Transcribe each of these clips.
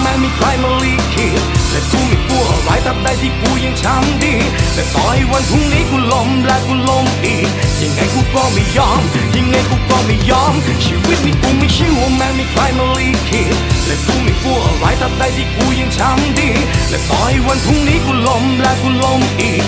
ไม่มีใครมาลีคิดและกูไม่กลัวอะไรตับใดที่กูยังช้ำดี แต่ต่อยวันพรุ่งนี้กูล้มและกูล้มอีก ยังไงกูก็ไม่ยอม ยังไงกูก็ไม่ยอม ชีวิตนี้กูไม่เชื่อว่าแม่มีใครมาลีคิดและกูไม่กลัวอะไรตับใดที่กูยังช้ำดี และต่อยวันพรุ่งนี้กูล้มและกูล้มอีก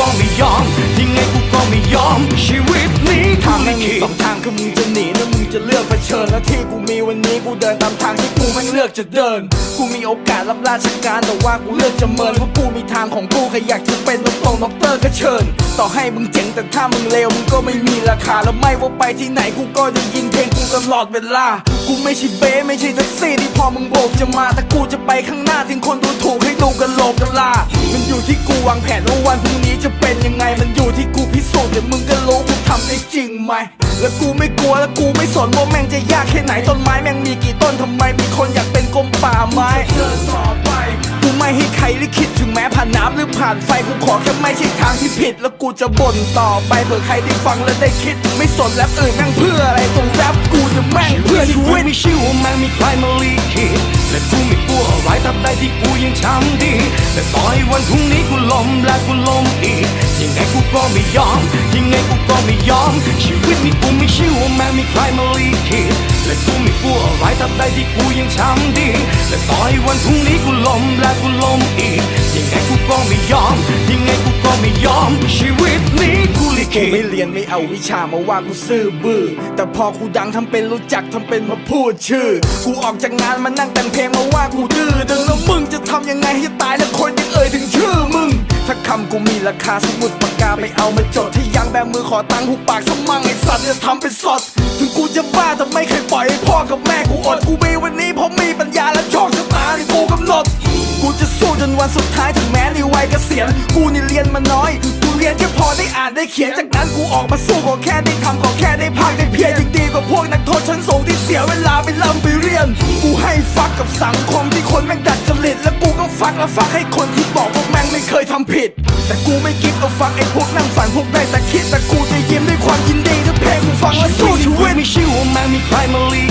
ก็ไม่ยอม ยังไงกูก็ไม่ยอม ชีวิตนี้ทางไม่ไม่มีดสองทางคือมึงจะหนีหรือมึงจะเลือกเผชิญและที่กูมีวันนี้กูเดินตามทางที่กูไม่เลือกจะเดิน กูมีโอกาสรับราชการแต่ว่ากูเลือกจะเมินเพราะกูมีทางของกูใครอยากจะเป็นด็อกตงด็อกเตอร์ก็เชิญ ต่อให้มึงเจ๋งแต่ถ้ามึงเลวมึงก็ไม่มีราคาแล้วไม่ว่าไปที่ไหนกูก็ได้ยินเพลงกูตลอดเวลา กูไม่ใช่เบ้ไม่ใช่แท็กซี่ที่พอมึงโบกจะมาแต่กูจะไปข้างหน้าทิ้งคนดูถูกให้ดูกันโหลกกันลามันอยู่ที่กูวางแผนว่าวันพรุ่งนี้จะเป็นยังไง มันอยู่ที่กูพิสูจน์เดี๋ยวมึงก็รู้กูทำได้จริงไหมแล้วกูไม่กลัวแล้วกูไม่สนว่าแม่งจะยากแค่ไหนต้นไม้แม่งมีกี่ต้นทำไมมีคนอยากเป็นกรมป่าไม้เดินต่อไปกูไม่ให้ใครลิขิตถึงแม้ผ่านน้ำหรือผ่านไฟกูขอแค่ไม่ใช่ทางที่ผิด แล้วกูจะบ่นต่อไปเผื่อใครได้ฟังแล้วได้คิด ไม่สนแรปอื่นแม่งเพื่ออะไรตรงแรป จะแม่งเพื่อชีวิตไม่ชื่อว่าแม่งมีใครมาลีคิดและกูไม่กลัวอะไรตับใดที่กูยังทำดีแต่ต่อยวันพรุ่งนี้กูล้มและกูล้มอีก ยังไงกูก็ไม่ยอม ยังไงกูก็ไม่ยอม ชีวิตนี้กูไม่ชื่อว่าแม่งมีใครมาลีคิดและกูไม่กลัวอะไรตับใดที่กูยังทำดีแต่ต่อยวันพรุ่งนี้กูล้มและกูล้มอีก ไงกูก็ไม่ยอม ยังไงกูก็ไม่ยอม ชีวิตนี้กูลิกูขิตไม่เรียนไม่เอาวิชามาว่ากูซื่อบื้อ แต่พอกูดังทำเป็นรู้จักทำเป็นมาพูดชื่อ กูออกจากงานมานั่งแต่งเพลงมาว่ากูดื้อดึงแล้วมึงจะทำยังไงให้ตายแล้วคนยังเอ่ยถึงชื่อมึง ถ้าคำกูมีราคาสมุดปากกาไปเอามาจดที่ยังแบมือขอตังค์หูปากสมั่งไอสัตว์จะทำเป็นสด ถึงกูจะบ้าแต่ไม่เคยปล่อยให้พ่อกับแม่กูอดกูมีวันนี้เพราะมีปัญญาและ จะสู้จนวันสุดท้ายถึงแม้ในวัยเกษียณกูนี่เรียนมาน้อย กูเรียนแค่พอได้อ่านได้เขียนจากนั้นกูออกมาสู้ขอแค่ได้ทำขอแค่ได้พักได้เพียรยังดีกว่าพวกนักโทษชั้นสูงที่เสียเวลาไปลำไปเรียน กูให้ฟักกับสังคมที่คนแม่งดัดจริตและกูก็ฟักและฟักให้คนที่บอกว่าแม่งไม่เคยทำผิด แต่กูไม่คิดเอาฟังไอ้พวกนั่งฝันพวกได้แต่คิดแต่กูจะยิ้มด้วยความยินดีถ้าเพลงกูฟังแล้วสู้ชีวิตไม่เชื่อว่าแม่งมีใครมาลี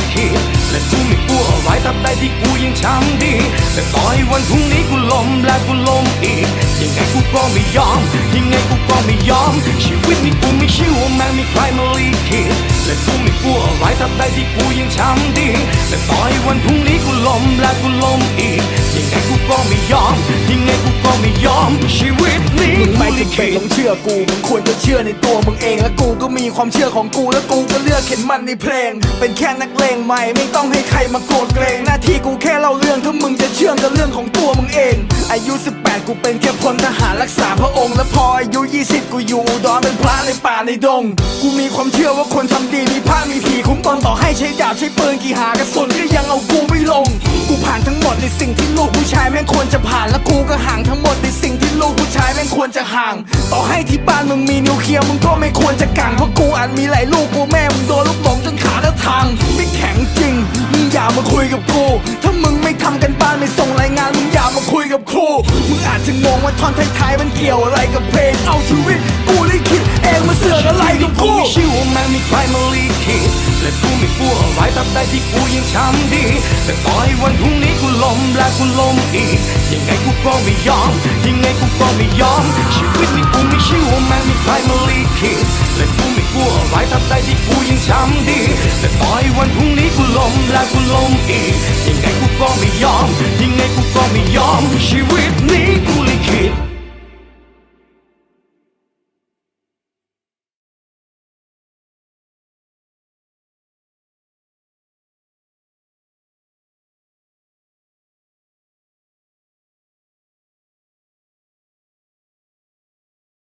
ไม่กลัวอะไรตับใดที่กูยังทำดี แต่ต่อยวันพรุ่งนี้กูล้มและกูล้มอีก ยังไงกูก็ไม่ยอม ยังไงกูก็ไม่ยอม ชีวิตนี้กูไม่เชื่อว่าแม่งมีใครมาลีคิดและกูไม่กลัวอะไรตับใดที่กูยังทำดี แต่ต่อยวันพรุ่งนี้กูล้มและกูล้มอีก ยังไงกูก็ไม่ยอม ยังไงกูก็ไม่ยอม ชีวิตนี้มึงไม่ลิจำเป็นตต้องเชื่อกูมึงควรจะเชื่อในตัวมึงเอง และกูก็มีความเชื่อของกู และกูก็เลือกเข็นมันในเพลง เป็นแค่นักเลงใหม่ไม่ต้องให้ใครมาโกรธเกรงหน้าที่กูแค่เล่าเรื่องถ้ามึงจะเชื่อก็เรื่องของตัวมึงเอง อายุ 18 กูเป็นแค่พลทหารรักษาพระองค์ และพออายุ 20 กูอยู่อุดรเป็นพระในป่าในดง กูมีความเชื่อว่าคนทำดีมีพระมีผีคุ้มตนต่อให้ใช้ดาบใช้ปืนกี่หากระสุนก็ยังเอากูไม่ลง กูผ่านทั้งหมดในสิ่งที่ลูกผู้ชายแม่งควรจะผ่านและกูก็ห่างทั้งหมดในสิ่งที่ลูกผู้ชายแม่งควรจะห่าง ต่อให้ที่บ้านมึงมีนิวเคลียร์มึงก็ไม่ควรจะกังเพราะกูอาจมีหลายลูกกูแม่มึงโดนลูกหลงจนขาและทางไม่แข็งจริงมึง อย่ามาคุยกับกู ถ้ามึงไม่ทำกันบ้านไม่ส่งรายงานมึงอย่ามาคุยกับครูมึงอาจจะงงว่าท่อนท้ายๆมันเกี่ยวอะไรกับเพลงเอาชีวิตกูได้คิดเองมาเสือกอะไรกับกูไม่ชื่อว่าแม่งมีใครมาลีคิดและกูไม่กลัวอะไรตับไดที่กูยังทำดี แต่ต่อยวันพรุ่งนี้ มและกูล้มอีก ยังไงกูก็ไม่ยอม ยังไงกูก็ไม่ยอม ชีวิตนี้กูไม่เชื่อว่าแม่งมีใครมาลีคิดและกูไม่กลัวอะไรทับใดที่กูยังทำดี แต่ต่อยวันพรุ่งนี้กูล้มและกูล้มอีก ยังไงกูก็ไม่ยอม ยังไงกูก็ไม่ยอม ชีวิตนี้